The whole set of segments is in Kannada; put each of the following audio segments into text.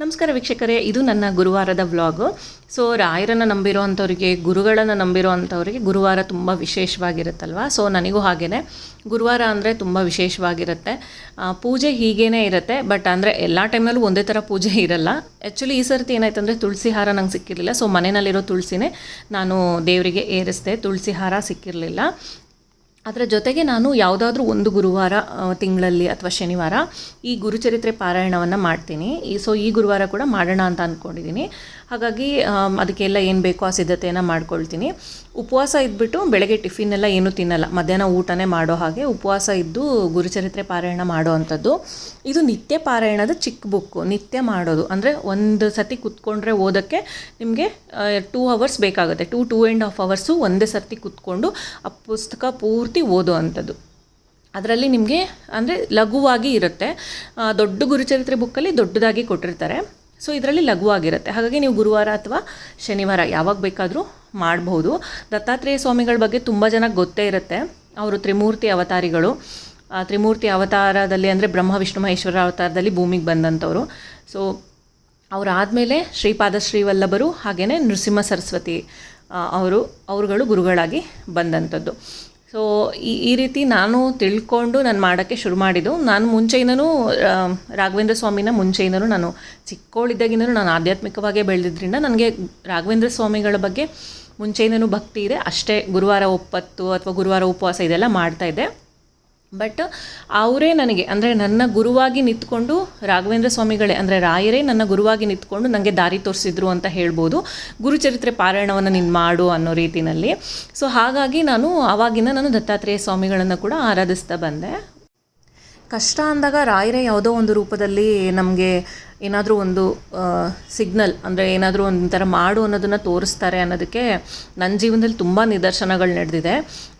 ನಮಸ್ಕಾರ ವೀಕ್ಷಕರೇ, ಇದು ನನ್ನ ಗುರುವಾರದ ವ್ಲಾಗು. ಸೊ, ರಾಯರನ್ನು ನಂಬಿರೋ ಅಂಥವ್ರಿಗೆ ಗುರುಗಳನ್ನು ನಂಬಿರೋ ಅಂಥವ್ರಿಗೆ ಗುರುವಾರ ತುಂಬ ವಿಶೇಷವಾಗಿರುತ್ತಲ್ವ? ಸೊ, ನನಗೂ ಹಾಗೇ ಗುರುವಾರ ಅಂದರೆ ತುಂಬ ವಿಶೇಷವಾಗಿರುತ್ತೆ. ಪೂಜೆ ಹೀಗೇ ಇರುತ್ತೆ, ಬಟ್ ಅಂದರೆ ಎಲ್ಲ ಟೈಮಲ್ಲೂ ಒಂದೇ ಥರ ಪೂಜೆ ಇರಲ್ಲ. ಆ್ಯಕ್ಚುಲಿ ಈ ಸರ್ತಿ ಏನಾಯ್ತು ಅಂದರೆ ತುಳಸಿ ಹಾರ ನಂಗೆ ಸಿಕ್ಕಿರಲಿಲ್ಲ. ಸೊ, ಮನೆಯಲ್ಲಿರೋ ತುಳಸಿನೇ ನಾನು ದೇವರಿಗೆ ಏರಿಸಿದೆ, ತುಳಸಿ ಹಾರ ಸಿಕ್ಕಿರಲಿಲ್ಲ. ಅದರ ಜೊತೆಗೆ ನಾನು ಯಾವುದಾದ್ರೂ ಒಂದು ಗುರುವಾರ ತಿಂಗಳಲ್ಲಿ ಅಥವಾ ಶನಿವಾರ ಈ ಗುರುಚರಿತ್ರೆ ಪಾರಾಯಣವನ್ನು ಮಾಡ್ತೀನಿ. ಈ ಸೊ ಈ ಗುರುವಾರ ಕೂಡ ಮಾಡೋಣ ಅಂತ ಅಂದ್ಕೊಂಡಿದ್ದೀನಿ ಹಾಗಾಗಿ ಅದಕ್ಕೆಲ್ಲ ಏನು ಬೇಕೋ ಆ ಸಿದ್ಧತೆಯನ್ನು ಮಾಡ್ಕೊಳ್ತೀನಿ. ಉಪವಾಸ ಇದ್ಬಿಟ್ಟು ಬೆಳಗ್ಗೆ ಟಿಫಿನ್ ಎಲ್ಲ ಏನೂ ತಿನ್ನಲ್ಲ. ಮಧ್ಯಾಹ್ನ ಊಟನೇ ಮಾಡೋ ಹಾಗೆ ಉಪವಾಸ ಇದ್ದು ಗುರುಚರಿತ್ರೆ ಪಾರಾಯಣ ಮಾಡೋ ಅಂಥದ್ದು. ಇದು ನಿತ್ಯ ಪಾರಾಯಣದ ಚಿಕ್ಕ ಬುಕ್ಕು. ನಿತ್ಯ ಮಾಡೋದು. ಅಂದರೆ ಒಂದು ಸತಿ ಕುತ್ಕೊಂಡ್ರೆ ಓದೋಕ್ಕೆ ನಿಮಗೆ ಟೂ ಅವರ್ಸ್ ಬೇಕಾಗುತ್ತೆ. Two two and half hours ಒಂದೇ ಸರ್ತಿ ಕುತ್ಕೊಂಡು ಆ ಪುಸ್ತಕ ಪೂರ್ತಿ ಓದೋ ಅಂಥದ್ದು. ಅದರಲ್ಲಿ ನಿಮಗೆ ಅಂದರೆ ಲಘುವಾಗಿ ಇರುತ್ತೆ. ದೊಡ್ಡ ಗುರುಚರಿತ್ರೆ ಬುಕ್ಕಲ್ಲಿ ದೊಡ್ಡದಾಗಿ ಕೊಟ್ಟಿರ್ತಾರೆ. ಸೊ ಇದರಲ್ಲಿ ಲಘುವಾಗಿರುತ್ತೆ ಹಾಗಾಗಿ ನೀವು ಗುರುವಾರ ಅಥವಾ ಶನಿವಾರ ಯಾವಾಗ ಬೇಕಾದರೂ ಮಾಡಬಹುದು ದತ್ತಾತ್ರೇಯ ಸ್ವಾಮಿಗಳ ಬಗ್ಗೆ ತುಂಬ ಜನಕ್ಕೆ ಗೊತ್ತೇ ಇರುತ್ತೆ. ಅವರು ತ್ರಿಮೂರ್ತಿ ಅವತಾರಿಗಳು. ತ್ರಿಮೂರ್ತಿ ಅವತಾರದಲ್ಲಿ ಅಂದರೆ ಬ್ರಹ್ಮ, ವಿಷ್ಣು, ಮಹೇಶ್ವರ ಅವತಾರದಲ್ಲಿ ಭೂಮಿಗೆ ಬಂದಂಥವ್ರು. ಸೊ ಅವರಾದಮೇಲೆ ಶ್ರೀಪಾದ ಶ್ರೀವಲ್ಲಭರು ಹಾಗೆಯೇ ನೃಸಿಂಹ ಸರಸ್ವತಿ ಅವರು, ಅವರುಗಳು ಗುರುಗಳಾಗಿ ಬಂದಂಥದ್ದು. ಸೊ ಈ ಈ ರೀತಿ ನಾನು ತಿಳ್ಕೊಂಡು ನಾನು ಮಾಡೋಕ್ಕೆ ಶುರು ಮಾಡಿದ್ದು. ನಾನು ಮುಂಚೆಯಿಂದನೂ ರಾಘವೇಂದ್ರ ಸ್ವಾಮಿನ ಮುಂಚೆಯಿಂದನೂ ನಾನು ಚಿಕ್ಕವಳಿದ್ದಾಗಿಂದನೂ ನಾನು ಆಧ್ಯಾತ್ಮಿಕವಾಗೇ ಬೆಳೆದಿದ್ದರಿಂದ ನನಗೆ ರಾಘವೇಂದ್ರ ಸ್ವಾಮಿಗಳ ಬಗ್ಗೆ ಮುಂಚೆಯಿಂದನೂ ಭಕ್ತಿ ಇದೆ. ಅಷ್ಟೇ ಗುರುವಾರ ಒಪ್ಪತ್ತು ಅಥವಾ ಗುರುವಾರ ಉಪವಾಸ ಇದೆಲ್ಲ ಮಾಡ್ತಾಯಿದ್ದೆ ಬಟ್ ಅವರೇ ನನಗೆ, ಅಂದರೆ ನನ್ನ ಗುರುವಾಗಿ ನಿಂತ್ಕೊಂಡು ರಾಘವೇಂದ್ರ ಸ್ವಾಮಿಗಳೇ, ಅಂದರೆ ರಾಯರೇ ನನ್ನ ಗುರುವಾಗಿ ನಿಂತ್ಕೊಂಡು ನನಗೆ ದಾರಿ ತೋರಿಸಿದ್ರು ಅಂತ ಹೇಳ್ಬೋದು. ಗುರುಚರಿತ್ರೆ ಪಾರಾಯಣವನ್ನು ನೀನು ಮಾಡು ಅನ್ನೋ ರೀತಿಯಲ್ಲಿ ಸೊ ಹಾಗಾಗಿ ನಾನು ಆವಾಗಿನ ನಾನು ದತ್ತಾತ್ರೇಯ ಸ್ವಾಮಿಗಳನ್ನು ಕೂಡ ಆರಾಧಿಸ್ತಾ ಬಂದೆ. ಕಷ್ಟ ಅಂದಾಗ ರಾಯರೇ ಯಾವುದೋ ಒಂದು ರೂಪದಲ್ಲಿ ನಮಗೆ ಏನಾದರೂ ಒಂದು ಸಿಗ್ನಲ್ ಅಂದರೆ ಏನಾದರೂ ಒಂಥರ ಮಾಡು ಅನ್ನೋದನ್ನು ತೋರಿಸ್ತಾರೆ ಅನ್ನೋದಕ್ಕೆ ನನ್ನ ಜೀವನದಲ್ಲಿ ತುಂಬ ನಿದರ್ಶನಗಳು ನಡೆದಿದೆ.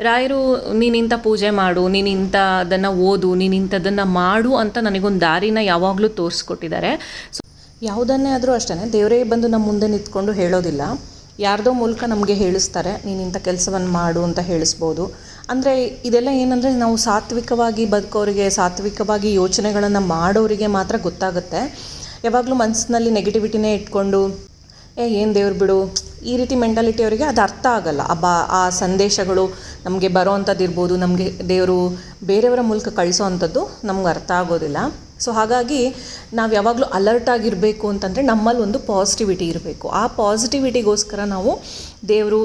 ರಾಯರು ನೀನಿಂಥ ಪೂಜೆ ಮಾಡು, ನೀನು ಇಂಥ ಅದನ್ನು ಓದು, ನೀನು ಇಂಥದ್ದನ್ನು ಮಾಡು ಅಂತ ನನಗೊಂದು ದಾರಿನ ಯಾವಾಗಲೂ ತೋರಿಸ್ಕೊಟ್ಟಿದ್ದಾರೆ. ಸೊ ಯಾವುದನ್ನೇ ಆದರೂ ಅಷ್ಟೇ ದೇವರೇ ಬಂದು ನಮ್ಮ ಮುಂದೆ ನಿಂತ್ಕೊಂಡು ಹೇಳೋದಿಲ್ಲ. ಯಾರ್ದೋ ಮೂಲಕ ನಮಗೆ ಹೇಳಿಸ್ತಾರೆ, ನೀನು ಇಂಥ ಕೆಲಸವನ್ನು ಮಾಡು ಅಂತ ಹೇಳಿಸ್ಬೋದು. ಅಂದರೆ ಇದೆಲ್ಲ ಏನಂದರೆ ನಾವು ಸಾತ್ವಿಕವಾಗಿ ಬದುಕೋರಿಗೆ, ಸಾತ್ವಿಕವಾಗಿ ಯೋಚನೆಗಳನ್ನು ಮಾಡೋರಿಗೆ ಮಾತ್ರ ಗೊತ್ತಾಗುತ್ತೆ. ಯಾವಾಗಲೂ ಮನಸ್ಸಿನಲ್ಲಿ ನೆಗೆಟಿವಿಟಿನೇ ಇಟ್ಕೊಂಡು, ಏ, ಏನು ದೇವ್ರು ಬಿಡು ಈ ರೀತಿ ಮೆಂಟಾಲಿಟಿ ಅವರಿಗೆ ಅದು ಅರ್ಥ ಆಗಲ್ಲ. ಆ ಬಾ ಆ ಸಂದೇಶಗಳು ನಮಗೆ ಬರೋ ಅಂಥದ್ದು ಇರ್ಬೋದು, ನಮಗೆ ದೇವರು ಬೇರೆಯವರ ಮೂಲಕ ಕಳಿಸೋ ಅಂಥದ್ದು ನಮ್ಗೆ ಅರ್ಥ ಆಗೋದಿಲ್ಲ. ಸೊ ಹಾಗಾಗಿ ನಾವು ಯಾವಾಗಲೂ ಅಲರ್ಟ್ ಆಗಿರಬೇಕು ಅಂತಂದರೆ ನಮ್ಮಲ್ಲಿ ಒಂದು ಪಾಸಿಟಿವಿಟಿ ಇರಬೇಕು. ಆ ಪಾಸಿಟಿವಿಟಿಗೋಸ್ಕರ ನಾವು ದೇವರು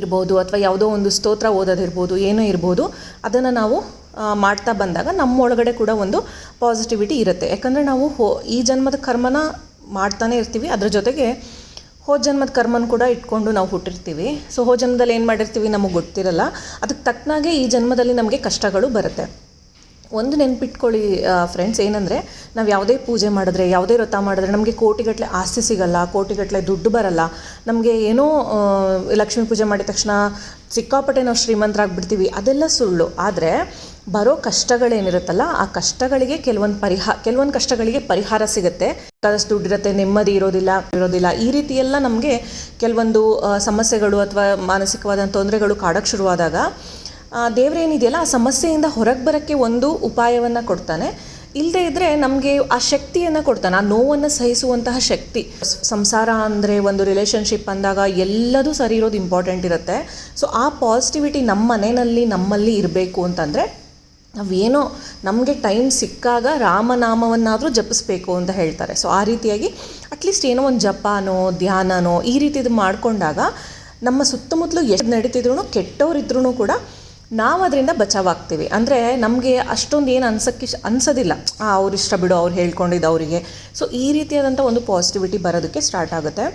ಇರ್ಬೋದು ಅಥವಾ ಯಾವುದೋ ಒಂದು ಸ್ತೋತ್ರ ಓದೋದಿರ್ಬೋದು ಏನೋ ಇರ್ಬೋದು, ಅದನ್ನು ನಾವು ಮಾಡ್ತಾ ಬಂದಾಗ ನಮ್ಮ ಒಳಗಡೆ ಕೂಡ ಒಂದು ಪಾಸಿಟಿವಿಟಿ ಇರುತ್ತೆ. ಯಾಕಂದರೆ ನಾವು ಹೋ, ಈ ಜನ್ಮದ ಕರ್ಮನ ಮಾಡ್ತಾನೆ ಇರ್ತೀವಿ. ಅದ್ರ ಜೊತೆಗೆ ಜನ್ಮದ ಕರ್ಮನ ಕೂಡ ಇಟ್ಕೊಂಡು ನಾವು ಹುಟ್ಟಿರ್ತೀವಿ. ಸೊ ಹೋ ಜನ್ಮದಲ್ಲಿ ಏನು ಮಾಡಿರ್ತೀವಿ ನಮಗೆ ಗೊತ್ತಿರಲ್ಲ. ಅದಕ್ಕೆ ತಕ್ಕನಾಗೆ ಈ ಜನ್ಮದಲ್ಲಿ ನಮಗೆ ಕಷ್ಟಗಳು ಬರುತ್ತೆ. ಒಂದು ನೆನ್ಪಿಟ್ಕೊಳ್ಳಿ ಫ್ರೆಂಡ್ಸ್ ಏನಂದರೆ ನಾವು ಯಾವುದೇ ಪೂಜೆ ಮಾಡಿದ್ರೆ, ಯಾವುದೇ ವ್ರತ ಮಾಡಿದ್ರೆ ನಮಗೆ ಕೋಟಿಗಟ್ಟಲೆ ಆಸ್ತಿ ಸಿಗಲ್ಲ ಕೋಟಿಗಟ್ಟಲೆ ದುಡ್ಡು ಬರಲ್ಲ. ನಮಗೆ ಏನೋ ಲಕ್ಷ್ಮೀ ಪೂಜೆ ಮಾಡಿದ ತಕ್ಷಣ ಸಿಕ್ಕಾಪಟ್ಟೆ ನಾವು ಶ್ರೀಮಂತರಾಗ್ಬಿಡ್ತೀವಿ. ಅದೆಲ್ಲ ಸುಳ್ಳು. ಆದರೆ ಬರೋ ಕಷ್ಟಗಳೇನಿರುತ್ತಲ್ಲ, ಆ ಕಷ್ಟಗಳಿಗೆ ಕೆಲವೊಂದು ಪರಿಹಾರ ಕೆಲವೊಂದು ಕಷ್ಟಗಳಿಗೆ ಪರಿಹಾರ ಸಿಗುತ್ತೆ. ಬೇಕಾದಷ್ಟು ದುಡ್ಡಿರುತ್ತೆ ನೆಮ್ಮದಿ ಇರೋದಿಲ್ಲ ಇರೋದಿಲ್ಲ. ಈ ರೀತಿ ಎಲ್ಲ ನಮಗೆ ಕೆಲವೊಂದು ಸಮಸ್ಯೆಗಳು ಅಥವಾ ಮಾನಸಿಕವಾದ ತೊಂದರೆಗಳು ಕಾಡೋಕ್ಕೆ ಶುರುವಾದಾಗ ದೇವ್ರೇನಿದೆಯಲ್ಲ, ಆ ಸಮಸ್ಯೆಯಿಂದ ಹೊರಗೆ ಬರೋಕ್ಕೆ ಒಂದು ಉಪಾಯವನ್ನು ಕೊಡ್ತಾನೆ. ಇಲ್ಲದೇ ಇದ್ದರೆ ನಮಗೆ ಆ ಶಕ್ತಿಯನ್ನು ಕೊಡ್ತಾನೆ, ಆ ನೋವನ್ನು ಸಹಿಸುವಂತಹ ಶಕ್ತಿ. ಸಂಸಾರ ಅಂದರೆ ಒಂದು ರಿಲೇಷನ್ಶಿಪ್ ಅಂದಾಗ ಎಲ್ಲದೂ ಸರಿ ಇರೋದು ಇಂಪಾರ್ಟೆಂಟ್ ಇರುತ್ತೆ. ಸೊ ಆ ಪಾಸಿಟಿವಿಟಿ ನಮ್ಮ ಮನೆಯಲ್ಲಿ ನಮ್ಮಲ್ಲಿ ಇರಬೇಕು ಅಂತಂದರೆ ನಾವೇನೋ ನಮಗೆ ಟೈಮ್ ಸಿಕ್ಕಾಗ ರಾಮನಾಮವನ್ನಾದರೂ ಜಪಿಸ್ಬೇಕು ಅಂತ ಹೇಳ್ತಾರೆ. ಸೊ ಆ ರೀತಿಯಾಗಿ ಅಟ್ಲೀಸ್ಟ್ ಏನೋ ಒಂದು ಜಪಾನೋ, ಧ್ಯಾನನೋ ಈ ರೀತಿದು ಮಾಡಿಕೊಂಡಾಗ ನಮ್ಮ ಸುತ್ತಮುತ್ತಲು ಎಷ್ಟು ನಡೀತಿದ್ರು ಕೆಟ್ಟವರಿದ್ರೂ ಕೂಡ ನಾವು ಅದರಿಂದ ಬಚಾವಾಗ್ತೀವಿ. ಅಂದರೆ ನಮಗೆ ಅಷ್ಟೊಂದು ಏನು ಅನ್ಸೋಕ್ಕೆ ಅನ್ಸೋದಿಲ್ಲ. ಅವ್ರು ಇಷ್ಟ ಬಿಡು, ಅವ್ರು ಹೇಳ್ಕೊಂಡಿದ್ದು ಅವರಿಗೆ. ಸೊ ಈ ರೀತಿಯಾದಂಥ ಒಂದು ಪಾಸಿಟಿವಿಟಿ ಬರೋದಕ್ಕೆ ಸ್ಟಾರ್ಟ್ ಆಗುತ್ತೆ.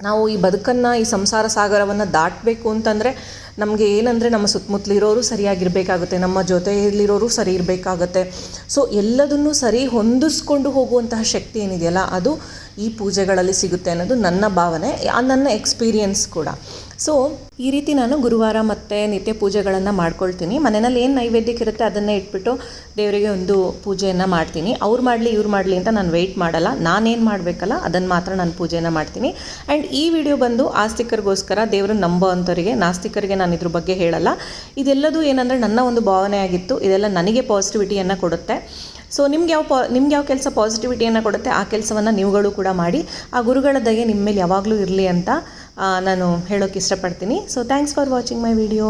ನಾವು ಈ ಬದುಕನ್ನು, ಈ ಸಂಸಾರ ಸಾಗರವನ್ನು ದಾಟಬೇಕು ಅಂತಂದರೆ ನಮಗೆ ಏನಂದರೆ ನಮ್ಮ ಸುತ್ತಮುತ್ತಲಿರೋರು ಸರಿಯಾಗಿರಬೇಕಾಗುತ್ತೆ, ನಮ್ಮ ಜೊತೆಯಲ್ಲಿರೋರು ಸರಿ ಇರಬೇಕಾಗತ್ತೆ. ಸೊ ಎಲ್ಲದನ್ನು ಸರಿ ಹೊಂದಿಸ್ಕೊಂಡು ಹೋಗುವಂತಹ ಶಕ್ತಿ ಏನಿದೆಯಲ್ಲ, ಅದು ಈ ಪೂಜೆಗಳಲ್ಲಿ ಸಿಗುತ್ತೆ ಅನ್ನೋದು ನನ್ನ ಭಾವನೆ ನನ್ನ ಎಕ್ಸ್ಪೀರಿಯನ್ಸ್ ಕೂಡ. ಸೊ ಈ ರೀತಿ ನಾನು ಗುರುವಾರ ಮತ್ತು ನಿತ್ಯ ಪೂಜೆಗಳನ್ನು ಮಾಡ್ಕೊಳ್ತೀನಿ. ಮನೆಯಲ್ಲಿ ಏನು ನೈವೇದ್ಯಕ್ಕೆ ಇರುತ್ತೆ ಅದನ್ನೇ ಇಟ್ಬಿಟ್ಟು ದೇವರಿಗೆ ಒಂದು ಪೂಜೆಯನ್ನು ಮಾಡ್ತೀನಿ. ಅವ್ರು ಮಾಡಲಿ, ಇವ್ರು ಮಾಡಲಿ ಅಂತ ನಾನು ವೆಯ್ಟ್ ಮಾಡಲ್ಲ. ನಾನೇನು ಮಾಡಬೇಕಲ್ಲ ಅದನ್ನು ಮಾತ್ರ ನಾನು ಪೂಜೆಯನ್ನು ಮಾಡ್ತೀನಿ. ಆ್ಯಂಡ್ ಈ ವಿಡಿಯೋ ಬಂದು ಆಸ್ತಿಕರಿಗೋಸ್ಕರ ದೇವರು ನಂಬೋ ಅಂಥವರಿಗೆ ನಾಸ್ತಿಕರಿಗೆ ನಾನು ಇದ್ರ ಬಗ್ಗೆ ಹೇಳಲ್ಲ. ಇದೆಲ್ಲದೂ ಏನಂದರೆ ನನ್ನ ಒಂದು ಭಾವನೆ ಆಗಿತ್ತು. ಇದೆಲ್ಲ ನನಗೆ ಪಾಸಿಟಿವಿಟಿಯನ್ನು ಕೊಡುತ್ತೆ. ಸೊ ನಿಮ್ಗೆ ಯಾವ ಪಾ ನಿಮ್ಗೆ ಯಾವ ಕೆಲಸ ಪಾಸಿಟಿವಿಟಿಯನ್ನು ಕೊಡುತ್ತೆ, ಆ ಕೆಲಸವನ್ನು ನೀವುಗಳು ಕೂಡ ಮಾಡಿ. ಆ ಗುರುಗಳ ದಯೆ ನಿಮ್ಮ ಮೇಲೆ ಯಾವಾಗಲೂ ಇರಲಿ ಅಂತ ನಾನು ಹೇಳೋಕ್ಕೆ ಇಷ್ಟಪಡ್ತೀನಿ. So thanks for watching my video